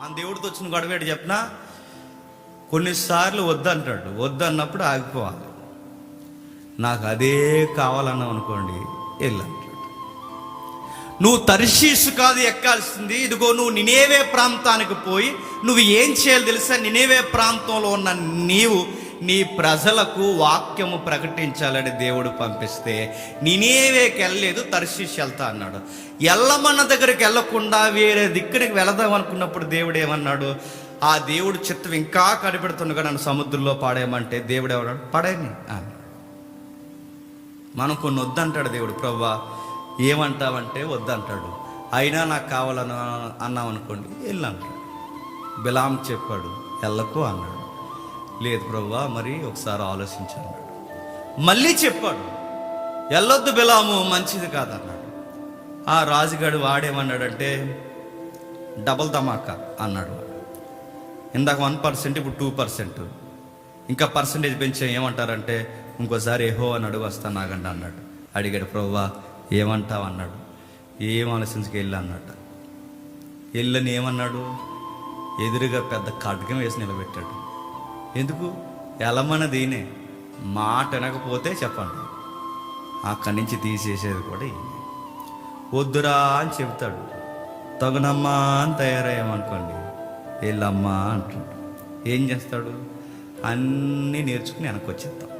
మన దేవుడితో వచ్చిన గొడవేడు చెప్పినా? కొన్నిసార్లు వద్దంటాడు వద్దన్నప్పుడు ఆగిపోవాలి. నాకు అదే కావాలన్నావు అనుకోండి వెళ్ళంటాడు నువ్వు తరిశీసు కాదు ఎక్కాల్సింది. ఇదిగో నువ్వు నినేవే ప్రాంతానికి పోయి నువ్వు ఏం చేయాలి తెలుసా? నినేవే ప్రాంతంలో ఉన్న నీవు నీ ప్రజలకు వాక్యము ప్రకటించాలని దేవుడు పంపిస్తే నినేవేకి వెళ్ళలేదు వెళ్తా అన్నాడు. ఎల్లమన్న దగ్గరికి వెళ్ళకుండా వేరే దిక్కునికి వెళదాం అనుకున్నప్పుడు దేవుడు ఏమన్నాడు? ఆ దేవుడు చిత్తం ఇంకా కనిపెడుతుండగా నన్ను సముద్రంలో పాడేయమంటే దేవుడు ఎవడాడు పడేని మనం కొన్ని వద్దంటాడు దేవుడు. ప్రవ్వా ఏమంటావంటే వద్దంటాడు. అయినా నాకు కావాలని అన్నాం అనుకోండి వెళ్ళంటాడు బిలాం చెప్పాడు ఎల్లకు అన్నాడు. లేదు ప్రభువా మరి ఒకసారి ఆలోచించాను మళ్ళీ చెప్పాడు ఎల్లొద్దు బిలాము మంచిది కాదన్నాడు. ఆ రాజుగాడు వాడేమన్నాడంటే డబల్ ధమాకా అన్నాడు. ఇందాక వన్ పర్సెంట్ ఇప్పుడు టూ పర్సెంట్. ఇంకా పర్సంటేజ్ పెంచే ఏమంటారంటే ఇంకోసారి ఏహో అని అడుగు వస్తాను నాగండి అన్నాడు. అడిగాడు ప్రవ్వా ఏమంటావు అన్నాడు. ఏం ఆలోచించుకు వెళ్ళి అన్నాడు. వెళ్ళని ఏమన్నాడు? ఎదురుగా పెద్ద ఖడ్గం వేసి నిలబెట్టాడు. ఎందుకు? ఎలమన్నది ఈయనే మాట వినకపోతే చెప్పండి. అక్కడి నుంచి తీసేసేది కూడా ఈయనే. వద్దురా అని చెబుతాడు. తగునమ్మా అని తయారయ్యామనుకోండి వెళ్ళమ్మా అంటాడు. ఏం చేస్తాడు? అన్నీ నేర్చుకుని వెనక్కి వచ్చేస్తాం.